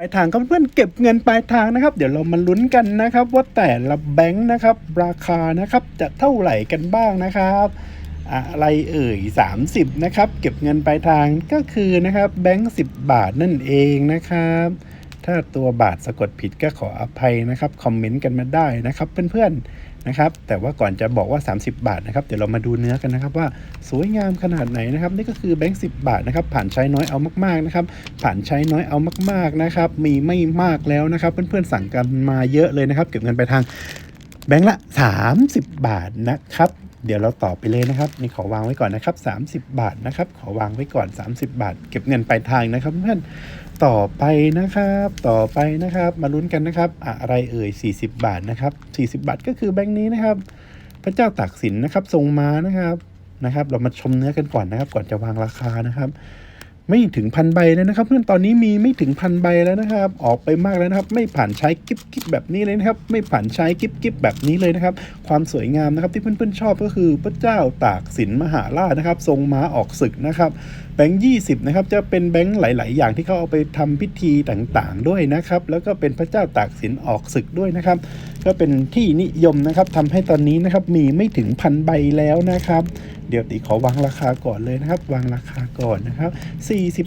ปลายทางก็เพื่อนเก็บเงินปลายทางนะครับ เดี๋ยวเรามาลุ้นกันนะครับ ว่าแต่ละแบงค์นะครับ ราคานะครับจะเท่าไหร่กันบ้างนะครับอะไรเอ่ย 30 นะครับ เก็บเงินปลายทางก็คือนะครับแบงค์10 บาทนั่นเองนะครับ ถ้าตัวบาทสะกดผิดก็ขออภัยนะครับ คอมเมนต์กันมาได้นะครับเพื่อนๆนะครับ แต่ว่าก่อนจะบอกว่า 30 บาทนะครับ เดี๋ยวเรามาดูเนื้อกันนะครับ ว่าสวยงามขนาดไหนนะครับ นี่ก็คือแบงค์10บาทนะครับ ผ่านใช้น้อยเอามากๆนะครับ ผ่านใช้น้อยเอามากๆนะครับ มีไม่มากแล้วนะครับ เพื่อนๆสั่งกันมาเยอะเลยนะครับ เก็บเงินไปทางแบงค์ละ 30 บาทนะครับ เดี๋ยวเราต่อไปเลยนะครับนี่ขอวางไว้ก่อนนะครับ 30 บาทนะครับ ขอวางไว้ก่อน 30 บาท เก็บเงินปลายทางนะครับเพื่อนต่อไปนะครับ ต่อไปนะครับ มาลุ้นกันนะครับ อะไรเอ่ย 40 บาทนะครับ 40 บาทก็คือแบงค์นี้นะครับ พระเจ้าตากสินนะครับทรงมานะครับนะครับ เรามาชมเนื้อกันก่อนนะครับ ก่อนจะวางราคานะครับ ไม่ถึงพันใบแล้วนะครับ เพื่อนตอนนี้มีไม่ถึงพันใบแล้วนะครับ ออกไปมากแล้วนะครับ ไม่ผ่านใช้กิ๊บกิ๊บแบบนี้เลยนะครับ ไม่ผ่านใช้กิ๊บกิ๊บแบบนี้เลยนะครับ ความสวยงามนะครับที่เพื่อนๆชอบก็คือพระเจ้าตากสินมหาราชนะครับ ทรงม้าออกศึกนะครับแบงค์ยี่สิบนะครับจะเป็นแบงค์หลาย ๆ อย่างที่เขาเอาไปทำพิธีต่างๆ ด้วยนะครับ แล้วก็เป็นพระเจ้าตากสินออกศึกด้วยนะครับ ก็เป็นที่นิยมนะครับทำให้ตอนนี้นะครับมีไม่ถึงพันใบแล้วนะครับ เดี๋ยวตีขอวางราคาก่อนเลยนะครับ วางราคาก่อนนะครับ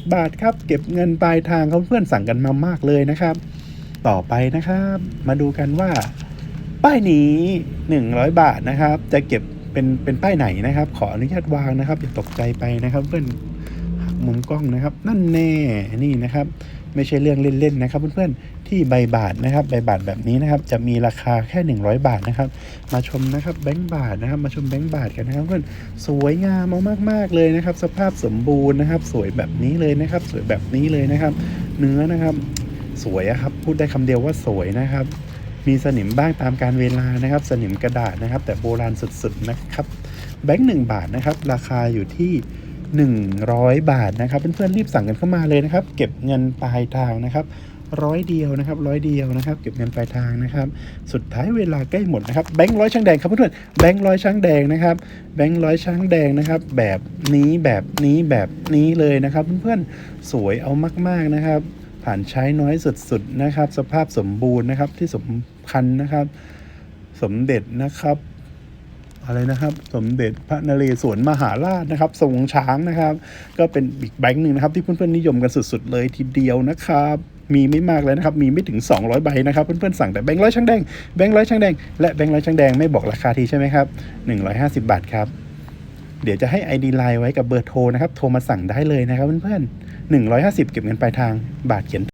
40 บาทครับ เก็บเงินปลายทางเขาเพื่อนสั่งกันมามากเลยนะครับ ต่อไปนะครับ มาดูกันว่า ป้ายนี้ 100 บาทนะครับ จะเก็บเป็นเป็นป้ายไหนนะครับ ขออนุญาตวางนะครับอย่าตกใจไปนะครับเพื่อน มุมกล้องนะครับ นั่นแน่นี่นะครับ ไม่ใช่เรื่องเล่นๆนะครับ เพื่อนๆที่ใบบาทนะครับ ใบบาทแบบนี้นะครับ จะมีราคาแค่ 100 บาทนะครับ มาชมนะครับแบงค์บาทนะครับ มาชมแบงค์บาทกันนะครับเพื่อนสวยงามมากๆเลยนะครับ สภาพสมบูรณ์นะครับ สวยแบบนี้เลยนะครับ สวยแบบนี้เลยนะครับ เนื้อนะครับ สวยครับพูดได้คำเดียวว่าสวยนะครับ มีสนิมบ้างตามการเวลานะครับ สนิมกระดาษนะครับ แต่โบราณสุดๆนะครับแบงค์หนึ่งบาทนะครับ ราคาอยู่ที่ 100 บาทนะครับ เพื่อนๆรีบสั่งกันเข้ามาเลยนะครับ เก็บเงินปลายทางนะครับร้อยเดียวนะครับร้อยเดียวนะครับ เก็บเงินปลายทางนะครับ สุดท้ายเวลาใกล้หมดนะครับแบงค์ร้อยช่างแดงครับเพื่อนๆแบงค์ร้อยช่างแดงนะครับแบงค์ร้อยช่างแดงนะครับ แบบนี้แบบนี้แบบนี้เลยนะครับ เพื่อนๆสวยเอามากๆนะครับ ผ่านใช้น้อยสุดๆนะครับ สภาพสมบูรณ์นะครับที่สำคัญนะครับ สมเด็จนะครับ อะไรนะครับ สมเด็จพระนเรศวรมหาราชนะครับทรงช้างนะครับ ก็เป็นอีกแบงค์หนึ่งนะครับ ที่เพื่อนๆนิยมกันสุดๆเลยทีเดียวนะครับมีไม่มากเลยนะครับ มีไม่ถึง 200 ใบนะครับ เพื่อนๆสั่งแต่แบงค์ร้อยช่างแดง แบงค์ร้อยช่างแดง และแบงค์ร้อยช่างแดงไม่บอกราคาทีใช่ไหมครับ 150 บาทครับ เดี๋ยวจะให้ ID ไลน์ไว้กับเบอร์โทรนะครับ โทรมาสั่งได้เลยนะครับเพื่อนๆ150 เก็บเงินปลายทาง บาทเขียน